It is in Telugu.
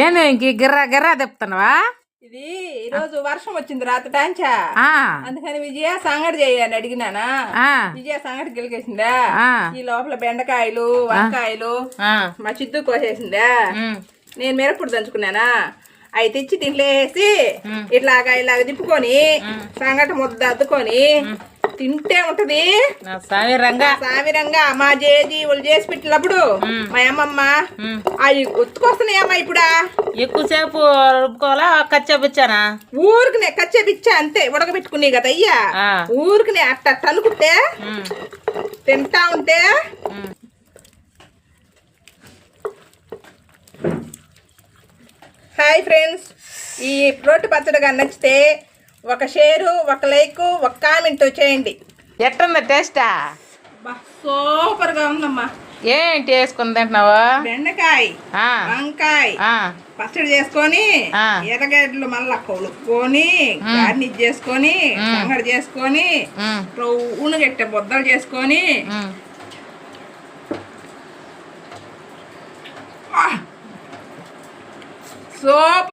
ఏంది ఇంక గిర్రా గిర్రా తిప్పుతున్నావా ఇది ఈరోజు వర్షం వచ్చింది రాత్రి టాంచా. అందుకని విజయ సంగటి చేయని అడిగినానా? విజయ సంగటి గెలికేసిందా. ఈ లోపల బెండకాయలు వంకాయలు మా చిద్దు కోసేసిందా? నేను మిరప్పుడు దంచుకున్నానా? అవి తెచ్చి దీంట్లో వేసి ఇట్లాగా ఇలాగ తిప్పుకొని సంగటి ముద్ద అద్దుకొని తింటే ఉంటది. నా స్వామి రంగా. సావిరంగా మా జేజీ వాళ్ళు చేసి పెట్టినప్పుడు మా అమ్మమ్మ. అవి గుర్తుకొస్తున్నాయమ్మా ఇప్పుడా. ఎక్కువసేపు రుబ్బుకోవాలా? కచ్చబుచ్చానా ఊరికి కచ్చే పిచ్చా అంతే ఉడకబెట్టుకునే కదా అయ్యా. ఆ. ఊరికి అట్ట ఉమ్, తింటా ఉంటే. Hi friends. ఈ రోటి పచ్చడిగా నచ్చితే ఒక షేరు ఒక లైక్ ఒక కామెంట్ చేయండి. ఎట్టుంది టేస్టా? బా సూపర్గా ఉందమ్మా. ఏంటి వేసుకుని తింటున్నావు బెండకాయ వంకాయ పచ్చడి చేసుకొని. ఎర్రగడ్డలు మళ్ళా కొలుక్కొని గార్నిష్ చేసుకొని సంగడి చేసుకొని రవ్వును గట్టే బొద్దలు చేసుకొని. సూపర్.